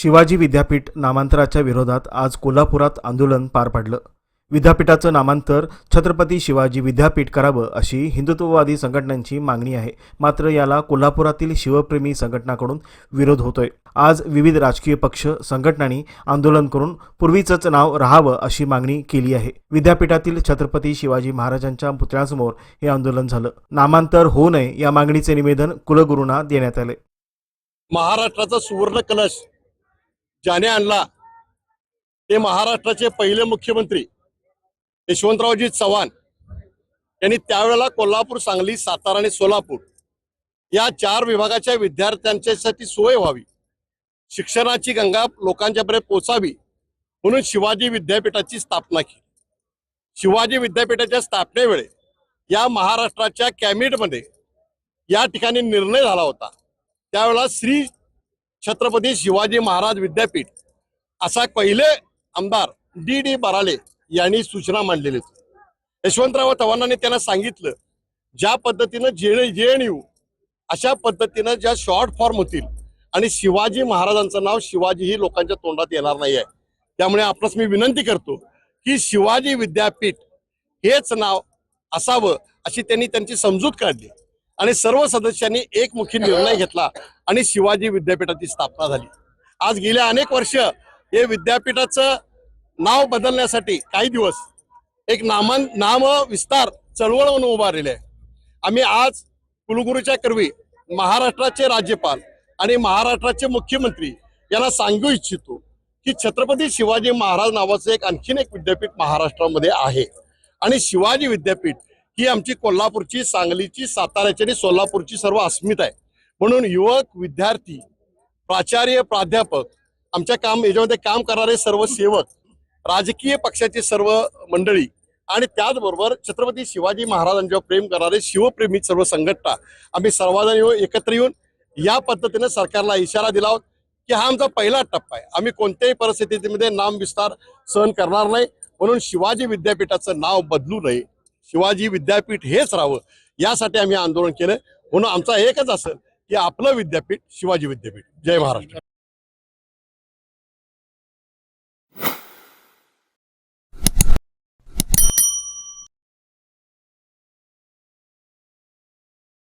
शिवाजी विद्यापीठ नामांतराच्या विरोधात आज कोल्हापुरात आंदोलन पार पाडलं. विद्यापीठाचं नामांतर छत्रपती शिवाजी विद्यापीठ करावं अशी हिंदुत्ववादी संघटनांची मागणी आहे. मात्र याला कोल्हापुरातील शिवप्रेमी संघटनाकडून विरोध होतोय. आज विविध राजकीय पक्ष संघटनांनी आंदोलन करून पूर्वीचंच नाव राहावं अशी मागणी केली आहे. विद्यापीठातील छत्रपती शिवाजी महाराजांच्या पुतळ्यासमोर हे आंदोलन झालं. नामांतर होऊ नये या मागणीचे निवेदन कुलगुरूंना देण्यात आले. महाराष्ट्राचा सुवर्ण कलश ज्याने आणला ते महाराष्ट्राचे पहिले मुख्यमंत्री यशवंतरावजी चव्हाण. यांनी त्यावेळेला कोल्हापूर सांगली सातारा आणि सोलापूर या चार विभागाच्या विद्यार्थ्यांच्यासाठी सोय व्हावी. शिक्षणाची गंगा लोकांच्यापर्यंत पोचावी म्हणून शिवाजी विद्यापीठाची स्थापना केली. शिवाजी विद्यापीठाच्या स्थापनेवेळे या महाराष्ट्राच्या कॅबिनेटमध्ये या ठिकाणी निर्णय झाला होता. त्यावेळेला श्री छत्रपती शिवाजी महाराज विद्यापीठ असा पहिले आमदार डी डी बराले यांनी सूचना मांडलेली यशवंतराव चव्हाणांनी त्यांना सांगितलं ज्या पद्धतीनं जे जे एन यू अशा पद्धतीनं ज्या शॉर्ट फॉर्म होतील आणि शिवाजी महाराजांचं नाव शिवाजी ही लोकांच्या तोंडात येणार नाही आहे त्यामुळे आपणास मी विनंती करतो की शिवाजी विद्यापीठ हेच नाव असावं अशी त्यांनी त्यांची समजूत काढली. आणि सर्व सदस्यांनी एकमुखी निर्णय घेतला आणि शिवाजी विद्यापीठाची स्थापना झाली. आज गेल्या अनेक वर्ष हे विद्यापीठाचं नाव बदलण्यासाठी काही दिवस एक नामान नाम विस्तार चळवळ म्हणून उभारलेले आहे. आम्ही आज कुलगुरूच्या कर्वी महाराष्ट्राचे राज्यपाल आणि महाराष्ट्राचे मुख्यमंत्री यांना सांगू इच्छितो की छत्रपती शिवाजी महाराज नावाचं एक आणखीन एक विद्यापीठ महाराष्ट्रामध्ये आहे. आणि शिवाजी विद्यापीठ ही आमची कोल्हापूरची सांगलीची साताऱ्याची आणि सोलापूरची सर्व अस्मिता आहे. म्हणून युवक विद्यार्थी प्राचार्य प्राध्यापक आमच्या काम याच्यामध्ये काम करणारे सर्व सेवक राजकीय पक्षाचे सर्व मंडळी आणि त्याचबरोबर छत्रपती शिवाजी महाराजांच्यावर प्रेम करणारे शिवप्रेमी सर्व संघटना आम्ही सर्वजण येऊन एकत्र येऊन या पद्धतीने सरकारला इशारा दिला आहोत की हा आमचा पहिला टप्पा आहे. आम्ही कोणत्याही परिस्थितीमध्ये नाम विस्तार सहन करणार नाही. म्हणून शिवाजी विद्यापीठाचं नाव बदलू नये. शिवाजी विद्यापीठ हेच राहावं यासाठी आम्ही आंदोलन केलं म्हणून आमचा एकच असेल की आपलं विद्यापीठ शिवाजी विद्यापीठ. जय महाराष्ट्र.